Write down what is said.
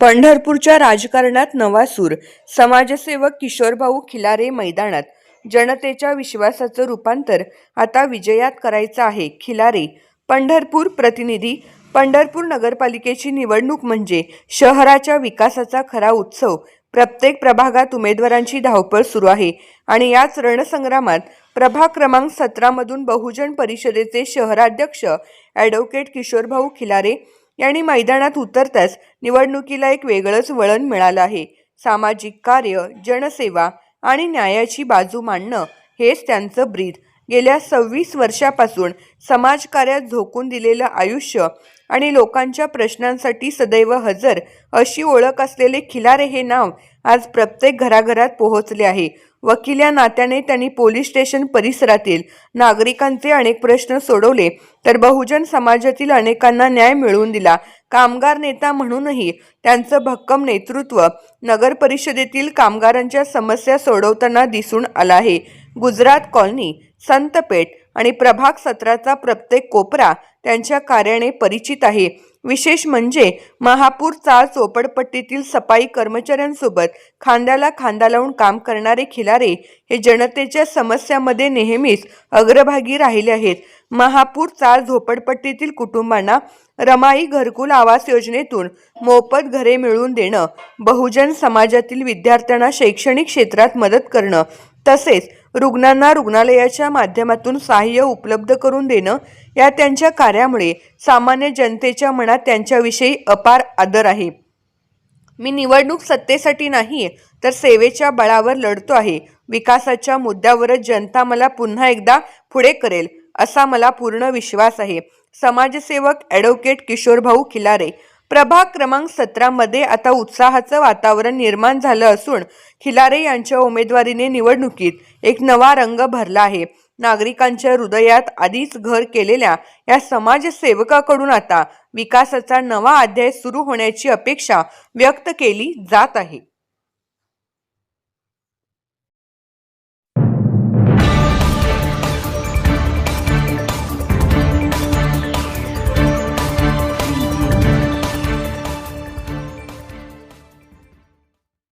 पंढरपूरच्या राजकारणात नवा सूर. समाजसेवक किशोरभाऊ खिलारे मैदानात. जनतेच्या विश्वासाचं रूपांतर आता विजयात करायचं आहे. खिलारे पंढरपूर प्रतिनिधी पंढरपूर नगरपालिकेची निवडणूक म्हणजे शहराच्या विकासाचा खरा उत्सव. प्रत्येक प्रभागात उमेदवारांची धावपळ सुरू आहे आणि याच रणसंग्रामात प्रभाग क्रमांक सतरामधून बहुजन परिषदेचे शहराध्यक्ष ॲडव्होकेट किशोरभाऊ खिलारे यांनी मैदानात उतरताच निवडणुकीला एक वेगळंच वळण मिळालं आहे. सामाजिक कार्य जनसेवा आणि न्यायाची बाजू मांडणं हेच त्यांचं ब्रीद. गेल्या सव्वीस वर्षापासून समाजकार्यात झोकून दिलेलं आयुष्य आणि लोकांच्या प्रश्नांसाठी सदैव हजर अशी ओळख असलेले खिलारे हे नाव आज प्रत्येक घराघरात पोहोचले आहे. वकील या नात्याने त्यांनी पोलीस स्टेशन परिसरातील नागरिकांचे अनेक प्रश्न सोडवले तर बहुजन समाजातील अनेकांना न्याय मिळवून दिला. कामगार नेता म्हणूनही त्यांचं भक्कम नेतृत्व नगर परिषदेतील कामगारांच्या समस्या सोडवताना दिसून आलं आहे. गुजरात कॉलनी संतपेठ आणि प्रभाग सत्राचा प्रत्येक कोपरा त्यांच्या कार्याने परिचित आहे. विशेष म्हणजे महापूर चाळ चोपडपट्टीतील सफाई कर्मचाऱ्यांसोबत खांद्याला खांदा लावून काम करणारे खिलारे हे जनतेच्या समस्यामध्ये नेहमीच अग्रभागी राहिले आहेत. महापूर चाळ झोपडपट्टीतील कुटुंबांना रमाई घरकुल आवास योजनेतून मोफत घरे मिळवून देणं बहुजन समाजातील विद्यार्थ्यांना शैक्षणिक क्षेत्रात मदत करणं तसेच रुग्णांना रुग्णालयाच्या माध्यमातून सहाय्य उपलब्ध करून देणं या त्यांच्या कार्यामुळे सामान्य जनतेच्या मनात त्यांच्याविषयी अपार आदर आहे. मी निवडणूक सत्तेसाठी नाही तर सेवेच्या बळावर लढतो आहे. विकासाच्या मुद्द्यावरच जनता मला पुन्हा एकदा पुढे करेल असा मला पूर्ण विश्वास आहे. समाजसेवक ॲडव्होकेट किशोरभाऊ खिलारे प्रभाग क्रमांक सतरामध्ये आता उत्साहाचं वातावरण निर्माण झालं असून खिलारे यांच्या उमेदवारीने निवडणुकीत एक नवा रंग भरला आहे. नागरिकांच्या हृदयात आधीच घर केलेल्या या समाजसेवकाकडून आता विकासाचा नवा अध्याय सुरू होण्याची अपेक्षा व्यक्त केली जात आहे.